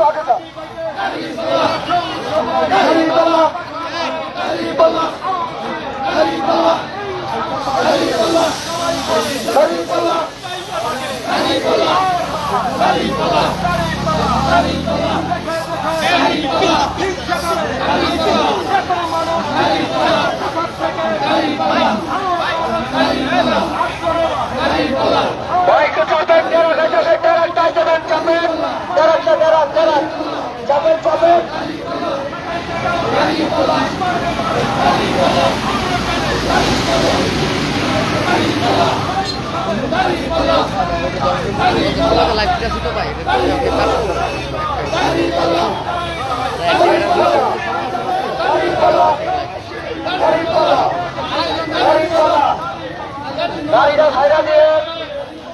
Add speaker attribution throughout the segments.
Speaker 1: আগে যান চাপেন
Speaker 2: লাইফটা ছোট ভাই
Speaker 1: গাড়িটা সাইডা দিয়ে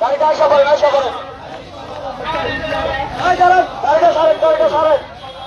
Speaker 1: গাড়িটা আসা করেন আসা করেন গাড়িটা সারেন গাড়িটা সারেন। গাড়িটা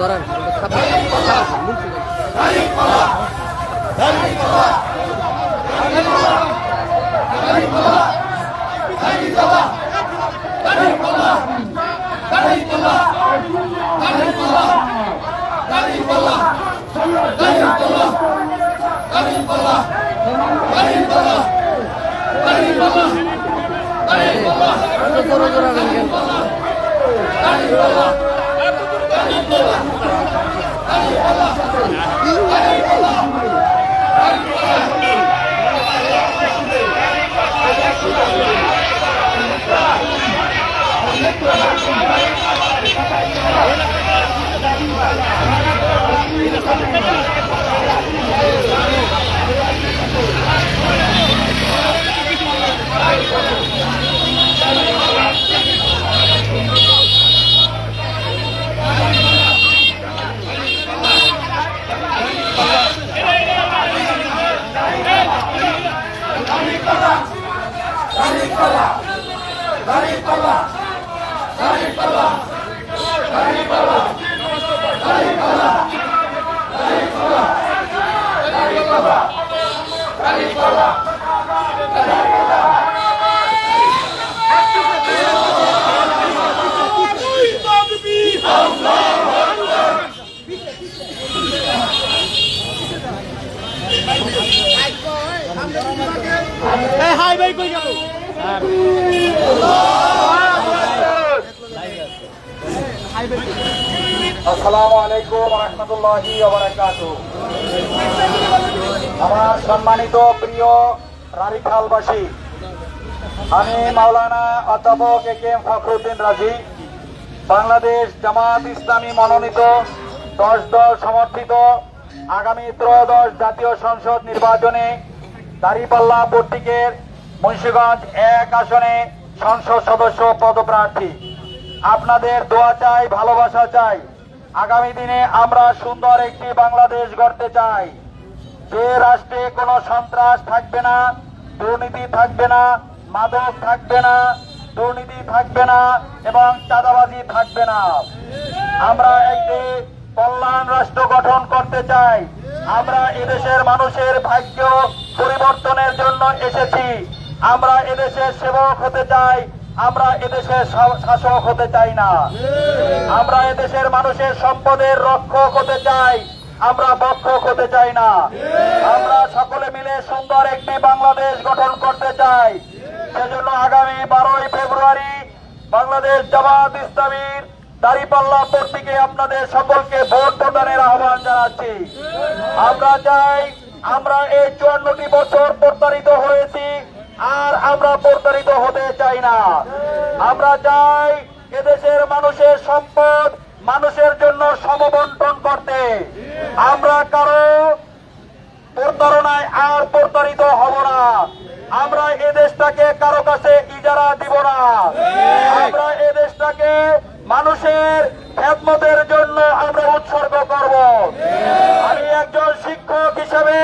Speaker 2: ধরেন জোরে জোরে
Speaker 1: আমার সম্মানিত প্রিয় রারিখালবাসী, আমি মাওলানা অধ্যাপক এ কে এম ফখরুদ্দিন রাজি, বাংলাদেশ জামাত ইসলামী মনোনীত দশ দল সমর্থিত আগামী ত্রয়োদশ জাতীয় সংসদ নির্বাচনে দাঁড়িপাল্লা পট্টিকের মুন্সিগঞ্জ এক আসনে সংসদ সদস্য পদপ্রার্থী। আপনাদের দোয়া চাই, ভালোবাসা চাই। আগামী দিনে আমরা সুন্দর একটি বাংলাদেশ গড়তে চাই। যে রাষ্ট্রে কোনো সন্ত্রাস থাকবে না, দুর্নীতি থাকবে না, মাদক থাকবে না, দুর্নীতি থাকবে না এবং চাঁদাবাজি থাকবে না। আমরা একটি কল্যাণ রাষ্ট্র গঠন করতে চাই। আমরা এদেশের মানুষের ভাগ্য পরিবর্তনের জন্য এসেছি। আমরা এদেশের সেবক হতে চাই, আমরা এদেশের শাসক হতে চাই না। আমরা এদেশের মানুষের সম্পদের রক্ষক হতে চাই, আমরা বক্ষক হতে চাই না। আমরা সকলে মিলে সুন্দর একটি বাংলাদেশ গঠন করতে চাই। সেজন্য আগামী বারোই ফেব্রুয়ারি বাংলাদেশ জামাত ইসলামীর দাঁড়িপাল্লা প্রতীকে আপনাদের সকলকে ভোট প্রদানের আহ্বান জানাচ্ছি। আমরা চাই, আমরা এই চুয়ান্নটি বছর প্রতারিত হয়েছি। আর আমরা প্রতারিত হতে চাই না। আমরা চাই এদেশের মানুষের সম্পদ মানুষের জন্য সমবন্টন করতে। আমরা কারও প্রতারণায় আর প্রতারিত হব না। আমরা এ দেশটাকে কারও কাছে ইজারা দিব না। আমরা এদেশটাকে মানুষের খেদমতের জন্য আমরা উৎসর্গ করব। আমি একজন শিক্ষক হিসেবে,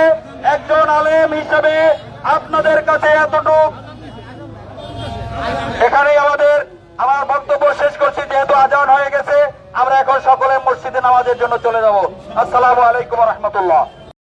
Speaker 1: একজন আলেম হিসেবে কাছে এতটুকু। এখানেই আমাদের আমার বক্তব্য শেষ করছি, যেহেতু আজান হয়ে গেছে, আমরা এখন সকলে মসজিদে নামাজের জন্য চলে যাব। আসসালামু আলাইকুম রহমতুল্লাহ।